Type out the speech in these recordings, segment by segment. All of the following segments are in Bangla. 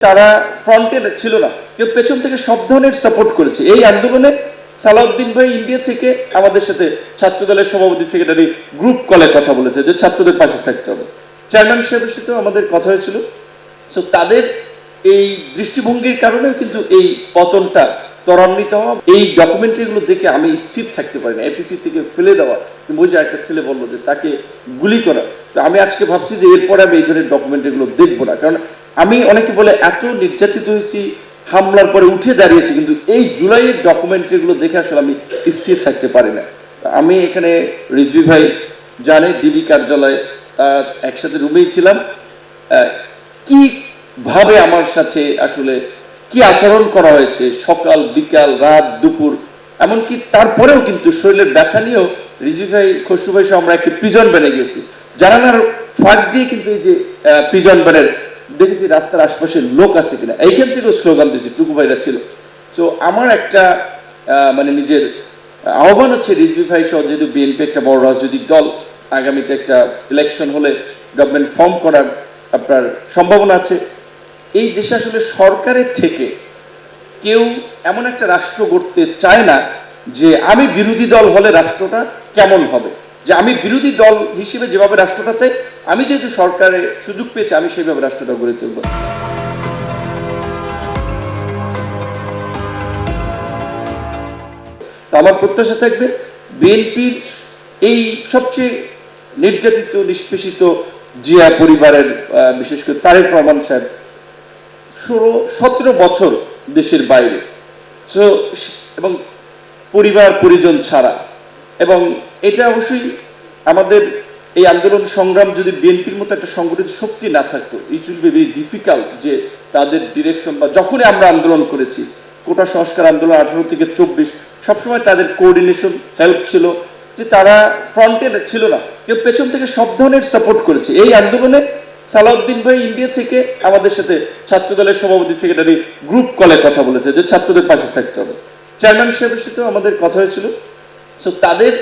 তারা ফ্রন্টে ছিল না। কেউ পেছন থেকে সব ধরনের সাপোর্ট করেছে। এই আন্দোলনে সালাউদ্দিন ভাই ইন্ডিয়া থেকে আমাদের সাথে ছাত্র দলের সভাপতি সেক্রেটারি গ্রুপ কলে কথা বলেছে যে ছাত্রদের পাশে থাকতে হবে। চেয়ারম্যান সাহেবের সাথেও আমাদের কথা হয়েছিল। সো তাদের এই দৃষ্টিভঙ্গির কারণে কিন্তু এই পতনটা ত্বরান্বিত হওয়া, এই ডকুমেন্টারিগুলো দেখে আমি স্থির থাকতে পারি না। এপিসি থেকে ফেলে দেওয়া, যে একটা ছেলে বলল যে তাকে গুলি করা। তো আমি আজকে ভাবছি যে এরপরে আমি এই ধরনের ডকুমেন্টারিগুলো দেখব না। কারণ আমি অনেকে বলে, এত নির্যাতিত হয়েছি, হামলার পরে উঠে দাঁড়িয়েছি, কিন্তু এই জুলাইয়ের ডকুমেন্টারিগুলো দেখে আসলে আমি স্থির থাকতে পারি না। আমি এখানে রিজভি ভাই জানে, ডিবি কার্যালয়ে একসাথে রুমেই ছিলাম। কি ভাবে আমার সাথে আসলে, কি আচরণ করা হয়েছে, সকাল, বিকাল, রাত, দুপুর, এমনকি তারপরেও কিন্তু শরীরের ব্যথা নিয়েও রিজভি ভাই, খসরু ভাই আমরা একটি পিজন বেনে গেছি জানালার ফাঁক দিয়ে কিন্তু এই যে পিজন বেনের দেখেছি রাস্তার আশপাশে লোক আছে কিনা। এইখান থেকেও স্লোগান দিয়েছি, টুকু ভাইরা ছিল। তো আমার একটা মানে নিজের আহ্বান হচ্ছে রিজভি ভাই সহ যেহেতু বিএনপি একটা বড় রাজনৈতিক দল, আগামীতে একটা ইলেকশন হলে গভর্নমেন্ট ফর্ম করার আপনার সম্ভাবনা আছে। এই দেশে আসলে সরকারের থেকে কেউ এমন একটা রাষ্ট্র গড়তে চায় না যে আমি বিরোধী দল হলে রাষ্ট্রটা কেমন হবে। যে আমি বিরোধী দল হিসেবে যেভাবে রাষ্ট্রটা চাই, আমি যেহেতু সরকারে সুযোগ পেয়েছি, আমি সেইভাবে রাষ্ট্রটা গড়ে তুলব। আমার প্রত্যাশা থাকবে, বিএনপির এই সবচেয়ে নির্যাতিত, নিষ্পেষিত জিয়া পরিবারের বিশেষ করে তারেক রহমান সাহেব, ষোলো, সতেরো বছর দেশের বাইরে। এবং পরিবার, পরিজন ছাড়া এবং এটা অবশ্যই আমাদের এই আন্দোলন সংগ্রাম যদি বিএনপির মতো একটা সংগঠিত শক্তি না থাকতো it will be very difficult যে তাদের ডিরেকশন বা যখনই আমরা আন্দোলন করেছি, কোটা সংস্কার আন্দোলন আঠারো থেকে চব্বিশ, সবসময় তাদের কোঅর্ডিনেশন হেল্প ছিল যে তারা ফ্রন্টে ছিল না। কেউ পেছন থেকে সব ধরনের সাপোর্ট করেছে। এই আন্দোলনে সালাউদ্দিন ভাই ইন্ডিয়া থেকে আমাদের সাথে ছাত্র দলের সভাপতি সেক্রেটারি গ্রুপ কলে কথা বলেছে যে ছাত্রদের পাশে থাকতে হবে। চেয়ারম্যান সাহেবের সাথেও আমাদের কথা হয়েছিল। সো তাদের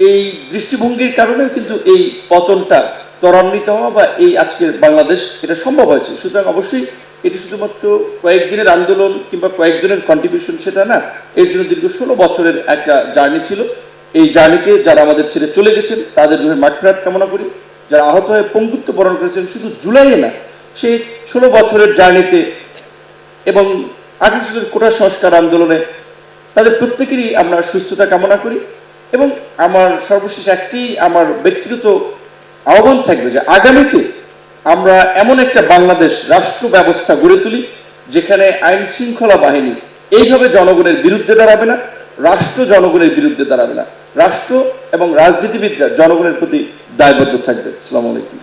এই দৃষ্টিভঙ্গির কারণেও কিন্তু এই পতনটা ত্বরান্বিত হওয়া বা এই আজকের বাংলাদেশ এটা সম্ভব হয়েছে। সুতরাং অবশ্যই এটি শুধুমাত্র কয়েকদিনের আন্দোলন কিংবা কয়েকজনের কন্ট্রিবিউশন সেটা না, এর জন্য দীর্ঘ ষোলো বছরের একটা জার্নি ছিল। এই জার্নিতে যারা আমাদের ছেড়ে চলে গেছেন, তাদের জন্য মাঠফেরাত কামনা করি। যারা আহত হয়ে পঙ্গুত্ব বরণ করেছেন, শুধু জুলাইয়ে না, সেই ষোলো বছরের জার্নিতে এবং আঠারোশো কোটা সংস্কার আন্দোলনে তাদের প্রত্যেকেরই আমরা সুস্থতা কামনা করি এবং আমার সর্বশেষ একটি আমার ব্যক্তিগত আহ্বান থাকবে যে আগামীতে আমরা এমন একটা বাংলাদেশ রাষ্ট্র ব্যবস্থা গড়ে তুলি, যেখানে আইন শৃঙ্খলা বাহিনী এইভাবে জনগণের বিরুদ্ধে দাঁড়াবে না, রাষ্ট্র জনগণের বিরুদ্ধে দাঁড়াবে না। রাষ্ট্র এবং রাজনীতিবিদরা জনগণের প্রতি দায়বদ্ধ থাকবে। আসসালামু আলাইকুম।